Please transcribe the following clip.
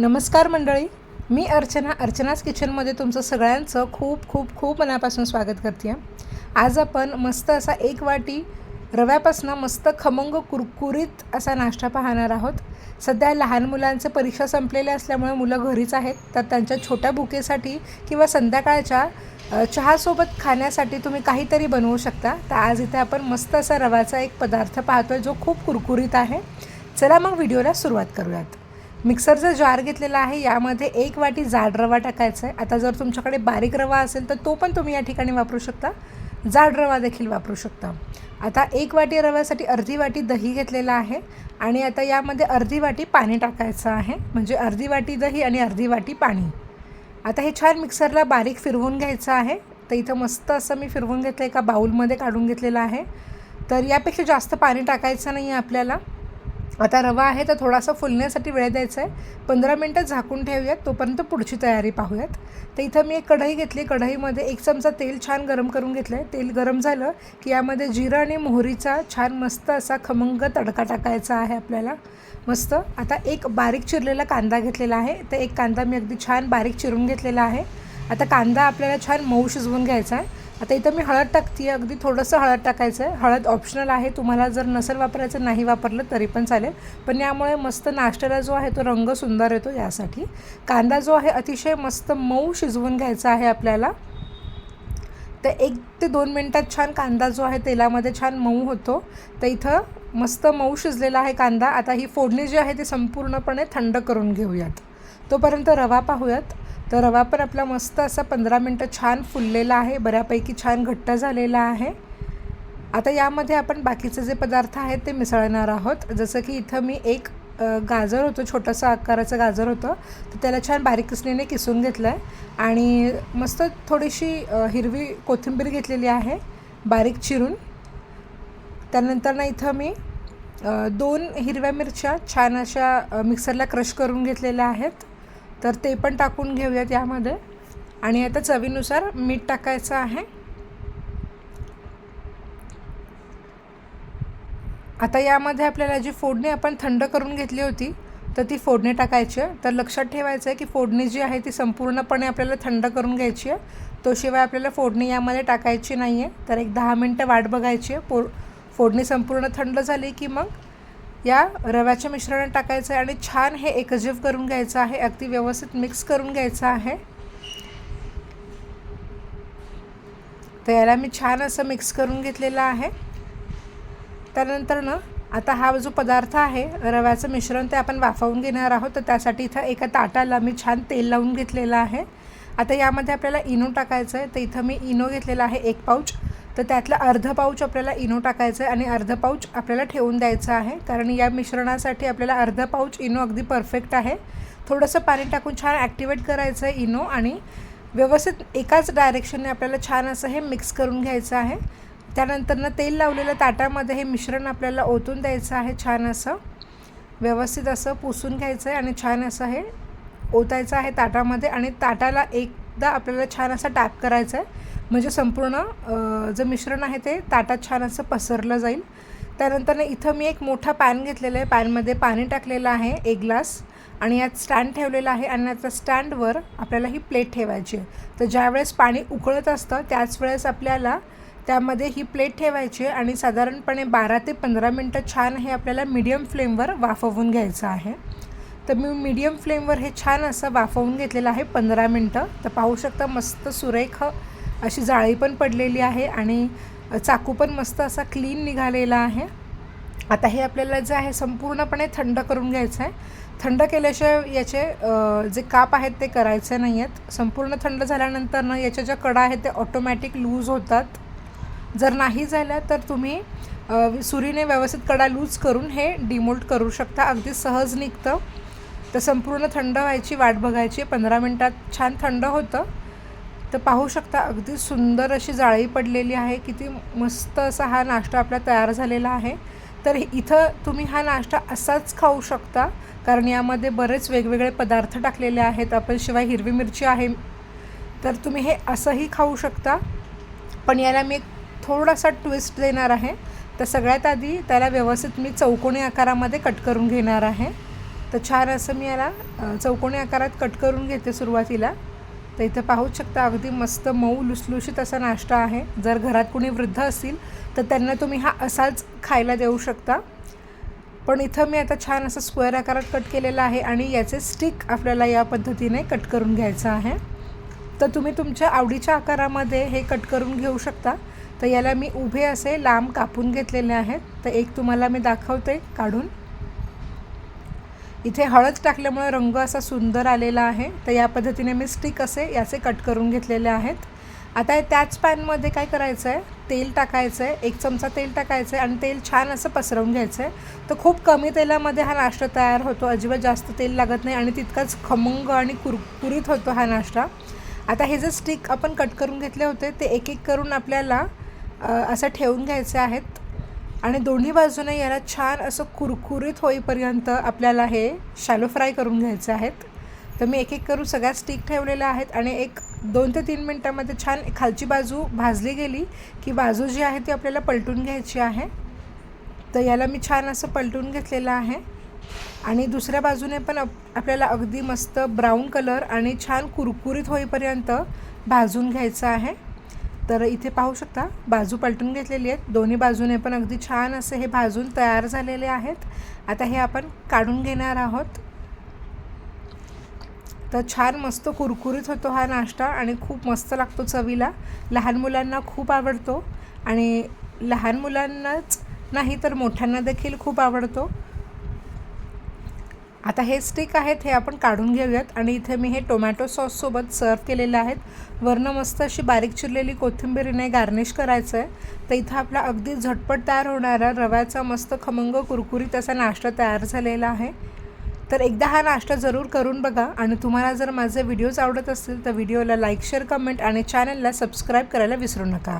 नमस्कार मंडळी. मी अर्चना अर्चनाच किचनमध्ये तुमचं सगळ्यांचं खूप खूप खूप मनापासून स्वागत करते. आज आपण मस्त असा एक वाटी रव्यापासून मस्त खमंग कुरकुरीत असा नाश्ता पाहणार आहोत. सध्या लहान मुलांचे परीक्षा संपलेल्या असल्यामुळे मुलं घरीच आहेत. तर त्यांच्या छोट्या भुकेसाठी किंवा संध्याकाळच्या चहासोबत खाण्यासाठी तुम्ही काहीतरी बनवू शकता. तर आज इथे आपण मस्त असा रव्याचा एक पदार्थ पाहतोय जो खूप कुरकुरीत आहे. चला मग व्हिडिओला सुरुवात करूयात. मिक्सरचा जार घेतलेला आहे यामध्ये एक वाटी जाड रवा टाकायचा आहे. आता जर तुमच्याकडे बारीक रवा असेल तर तो पण तुम्ही या ठिकाणी वापरू शकता. जाड रवा देखील वापरू शकता. आता एक वाटी रव्यासाठी अर्धी वाटी दही घेतलेला आहे आणि आता यामध्ये अर्धी वाटी पाणी टाकायचं आहे. म्हणजे अर्धी वाटी दही आणि अर्धी वाटी पाणी. आता हे छान मिक्सरला बारीक फिरवून घ्यायचं आहे. तर इथं मस्त असं मी फिरवून घेतलं एका बाऊलमध्ये काढून घेतलेलं आहे. तर यापेक्षा जास्त पाणी टाकायचं नाही आहे आपल्याला. आता रवा आहे तर थोडासा फुलण्यासाठी वेळ द्यायचा आहे. पंधरा मिनटं झाकून ठेवूयात तोपर्यंत पुढची तयारी पाहूयात. तर इथं मी एक कढई घेतली कढईमध्ये एक चमचा तेल छान गरम करून घेतलं आहे तेल गरम झालं की यामध्ये जिरं आणि मोहरीचा छान मस्त असा खमंग तडका टाकायचा आहे आपल्याला. मस्त. आता एक बारीक चिरलेला कांदा घेतलेला आहे. तर एक कांदा मी अगदी छान बारीक चिरून घेतलेला आहे. आता कांदा आपल्याला छान मऊ शिजवून घ्यायचा आहे. आता इथं मी हळद टाकते अगदी थोडंसं हळद टाकायचं आहे. हळद ऑप्शनल आहे तुम्हाला जर नसेल वापरायचं नाही वापरलं तरी पण चालेल. पण यामुळे मस्त नाश्त्याला जो आहे तो रंग सुंदर येतो यासाठी. कांदा जो आहे अतिशय मस्त मऊ शिजवून घ्यायचा आहे आपल्याला. तर एक ते दोन मिनटात छान कांदा जो आहे तेलामध्ये छान मऊ होतो. तर इथं मस्त मऊ शिजलेला आहे कांदा. आता ही फोडणी जी आहे ती संपूर्णपणे थंड करून घेऊयात. तोपर्यंत रवा पाहूयात. तर रवा पण आपला मस्त असा पंधरा मिनटं छान फुललेला आहे. बऱ्यापैकी छान घट्ट झालेला आहे. आता यामध्ये आपण बाकीचे जे पदार्थ आहेत ते मिसळणार आहोत. जसं की इथं मी एक गाजर होतं छोटंसं आकाराचं गाजर होतं. तर त्याला छान बारीक किसणीने किसून घेतलं आहे आणि मस्त थोडीशी हिरवी कोथिंबीर घेतलेली आहे बारीक चिरून. त्यानंतर ना इथं मी दोन हिरव्या मिरच्या छान अशा मिक्सरला क्रश करून घेतलेल्या आहेत. तर ते पण टाकून घेऊयात यामध्ये. आणि आता चवीनुसार मीठ टाकायचं आहे. आता यामध्ये आपल्याला जी फोडणी आपण थंड करून घेतली होती तर ती फोडणी टाकायची आहे. तर लक्षात ठेवायचं आहे की फोडणी जी आहे ती संपूर्णपणे आपल्याला थंड करून घ्यायची आहे. तोशिवाय आपल्याला फोडणी यामध्ये टाकायची नाही आहे तर एक दहा मिनटं वाट बघायची आहे. पो फोडणी संपूर्ण थंड झाली की मग या रव्याच्या मिश्रणात टाकायचं आहे आणि छान हे एकजीव करून घ्यायचं आहे अगदी व्यवस्थित मिक्स करून घ्यायचं आहे. तर याला मी छान असं मिक्स करून घेतलेलं आहे. त्यानंतर ना आता हा जो पदार्थ आहे रव्याचं मिश्रण ते आपण वाफवून घेणार आहोत. तर त्यासाठी इथं एका ताटाला मी छान तेल लावून घेतलेलं आहे. आता यामध्ये आपल्याला इनो टाकायचं आहे. तर इथं मी इनो घेतलेला आहे एक पाऊच. तर त्यातला अर्ध पाऊच आपल्याला इनो टाकायचं आहे आणि अर्ध पाऊच आपल्याला ठेवून द्यायचं आहे. कारण या मिश्रणासाठी आपल्याला अर्ध पाऊच इनो अगदी परफेक्ट आहे. थोडंसं पाणी टाकून छान ॲक्टिवेट करायचं आहे इनो आणि व्यवस्थित एकाच डायरेक्शनने आपल्याला छान असं हे मिक्स करून घ्यायचं आहे. त्यानंतरनं तेल लावलेलं ताटामध्ये हे मिश्रण आपल्याला ओतून द्यायचं आहे छान असं. व्यवस्थित असं पुसून घ्यायचं आहे आणि छान असं हे ओतायचं आहे ताटामध्ये आणि ताटाला एक एकदा आपल्याला छान असा टॅप करायचा आहे म्हणजे संपूर्ण जे मिश्रण आहे ते ताटात छान असं पसरलं जाईल. त्यानंतर इथं मी एक मोठा पॅन घेतलेला आहे. पॅनमध्ये पाणी टाकलेलं आहे एक ग्लास आणि यात स्टँड ठेवलेला आहे. आणि त्या स्टँडवर आपल्याला ही प्लेट ठेवायची आहे. तर ज्यावेळेस पाणी उकळत असतं त्याच वेळेस आपल्याला त्यामध्ये ही प्लेट ठेवायची आहे. आणि साधारणपणे बारा ते पंधरा मिनटं छान हे आपल्याला मीडियम फ्लेमवर वाफवून घ्यायचं आहे. तर मी मीडियम फ्लेमवर हे छान असं वाफवून घेतलेलं आहे पंधरा मिनटं. तर पाहू शकता मस्त सुरेख अशी जाळी पण पडलेली आहे आणि चाकू पण मस्त असा क्लीन निघालेला आहे. आता हे आपल्याला जे आहे संपूर्णपणे थंड करून घ्यायचं आहे. थंड केल्याशिवाय याचे जे काप आहेत ते करायचे नाही आहेत संपूर्ण थंड झाल्यानंतर ना याच्या ज्या कडा आहेत ते ऑटोमॅटिक लूज होतात. जर नाही झाल्या तर तुम्ही सुरीने व्यवस्थित कडा लूज करून हे डिमोल्ट करू शकता. अगदी सहज निघतं. तर संपूर्ण थंड व्हायची वाट बघायची. पंधरा मिनटात छान थंड होतं. तर पाहू शकता अगदी सुंदर अशी जाळी पडलेली आहे. किती मस्त असा हा नाश्ता आपला तयार झालेला आहे. तर इथं तुम्ही हा नाश्ता असाच खाऊ शकता कारण यामध्ये बरेच वेगवेगळे पदार्थ टाकलेले आहेत. आपण शिवाय हिरवी मिरची आहे. तर तुम्ही हे असंही खाऊ शकता. पण याला मी एक थोडासा ट्विस्ट देणार आहे. तर सगळ्यात आधी त्याला व्यवस्थित मी चौकोनी आकारामध्ये कट करून घेणार आहे. तर छान असं मी याला चौकोनी आकारात कट करून घेते सुरुवातीला. तर इथं पाहूच शकता अगदी मस्त मऊ लुसलुशीत असा नाश्ता आहे. जर घरात कोणी वृद्ध असतील तर त्यांना तुम्ही हा असाच खायला देऊ शकता. पण इथं मी आता छान असं स्क्वेअर आकारात कट केलेला आहे आणि याचे स्टिक आपल्याला या पद्धतीने कट करून घ्यायचं आहे. तर तुम्ही तुमच्या आवडीच्या आकारामध्ये हे कट करून घेऊ शकता. तर याला मी उभे असे लांब कापून घेतलेले आहेत. तर एक तुम्हाला मी दाखवते काढून. इथे हळद टाकल्यामुळे रंग असा सुंदर आलेला आहे. तर या पद्धतीने मी स्टिक असे याचे कट करून घेतलेले आहेत. आता त्याच पॅनमध्ये काय करायचं आहे तेल टाकायचं आहे एक चमचा तेल टाकायचं आहे आणि तेल छान असं पसरवून घ्यायचं आहे तर खूप कमी तेलामध्ये हा नाश्ता तयार होतो. अजिबात जास्त तेल लागत नाही आणि तितकाच खमंग आणि कुरकुरीत होतो हा नाश्ता. आता हे जे स्टिक आपण कट करून घेतले होते ते एक एक करून आपल्याला असं ठेवून घ्यायचे आहेत. आणि दोन्ही बाजूने याला छान असं कुरकुरीत होईपर्यंत आपल्याला हे शॅलो फ्राय करून घ्यायचे आहेत. तर मी एक एक करून सगळ्या स्टिक ठेवलेल्या आहेत आणि एक दोन ते तीन मिनटामध्ये छान खालची बाजू भाजली गेली की बाजू जी आहे ती आपल्याला पलटून घ्यायची आहे. तर याला मी छान असं पलटून घेतलेलं आहे. आणि दुसऱ्या बाजूने पण आपल्याला अगदी मस्त ब्राऊन कलर आणि छान कुरकुरीत होईपर्यंत भाजून घ्यायचं आहे. तर इथे पाहू शकता बाजू पलटून घेतलेली आहेत. दोन्ही बाजूने पण अगदी छान असे हे भाजून तयार झालेले आहेत. आता हे आपण काढून घेणार आहोत. तर छान मस्त कुरकुरीत होतो हा नाश्ता आणि खूप मस्त लागतो चवीला. लहान मुलांना खूप आवडतो आणि लहान मुलांनाच नाही तर मोठ्यांना देखील खूप आवडतो. आता हे स्टिक आहेत हे आपण काढून घेऊयात. आणि इथे मी हे टोमॅटो सॉससोबत सर्व केलेले आहेत. वरनं मस्त अशी बारीक चिरलेली कोथिंबीरीने गार्निश करायचं आहे तर इथं आपला अगदी झटपट तयार होणारा रव्याचा मस्त खमंग कुरकुरीत असा नाश्ता तयार झालेला आहे. तर एकदा हा नाश्ता जरूर करून बघा. आणि तुम्हाला जर माझे व्हिडिओज आवडत असतील तर व्हिडिओला लाईक शेअर कमेंट आणि चॅनलला सबस्क्राईब करायला विसरू नका.